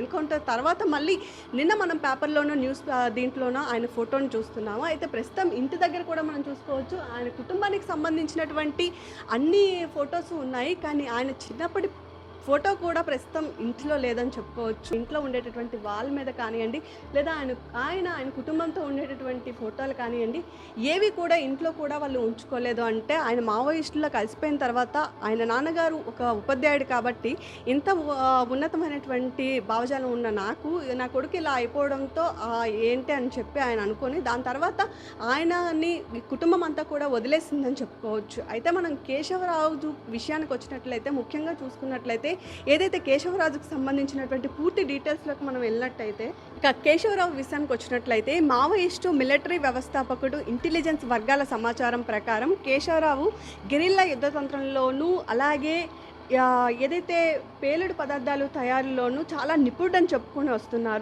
Encounter తర్వాత మళ్ళీ నిన్న మనం పేపర్లోనో న్యూస్ దీంట్లోనో ఆయన ఫోటోని చూస్తున్నాము. అయితే ప్రస్తుతం ఇంటి దగ్గర కూడా మనం చూసుకోవచ్చు. ఆయన కుటుంబానికి సంబంధించినటువంటి అన్ని ఫొటోస్ ఉన్నాయి. కానీ ఆయన చిన్నప్పటి ఫోటో కూడా ప్రస్తుతం ఇంట్లో లేదని చెప్పుకోవచ్చు. ఇంట్లో ఉండేటటువంటి వాల్ మీద కానివ్వండి లేదా ఆయన ఆయన ఆయన కుటుంబంతో ఉండేటటువంటి ఫోటోలు కానివ్వండి ఏవి కూడా ఇంట్లో కూడా వాళ్ళు ఉంచుకోలేదు. అంటే ఆయన మావోయిస్టుల్లో కలిసిపోయిన తర్వాత ఆయన నాన్నగారు ఒక ఉపాధ్యాయుడు కాబట్టి ఇంత ఉన్నతమైనటువంటి భావజాలం ఉన్న నాకు నా కొడుకు ఇలా అయిపోవడంతో ఏంటి అని చెప్పి ఆయన అనుకొని దాని తర్వాత ఆయనని కుటుంబం అంతా కూడా వదిలేసిందని చెప్పుకోవచ్చు. అయితే మనం కేశవరావు విషయానికి వచ్చినట్లయితే ముఖ్యంగా చూసుకున్నట్లయితే ఏదైతే కేశవరాజుకు సంబంధించినటువంటి పూర్తి డీటెయిల్స్లోకి మనం వెళ్ళినట్టయితే ఇక కేశవరావు విషయానికి వచ్చినట్లయితే మావోయిస్టు మిలిటరీ వ్యవస్థాపకుడు ఇంటెలిజెన్స్ వర్గాల సమాచారం ప్రకారం కేశవరావు గెరిల్లా యుద్ధతంత్రంలోనూ అలాగే ఏదైతే పేలుడు పదార్థాలు తయారీలోనూ చాలా నిపుణుడని చెప్పుకొని వస్తున్నారు.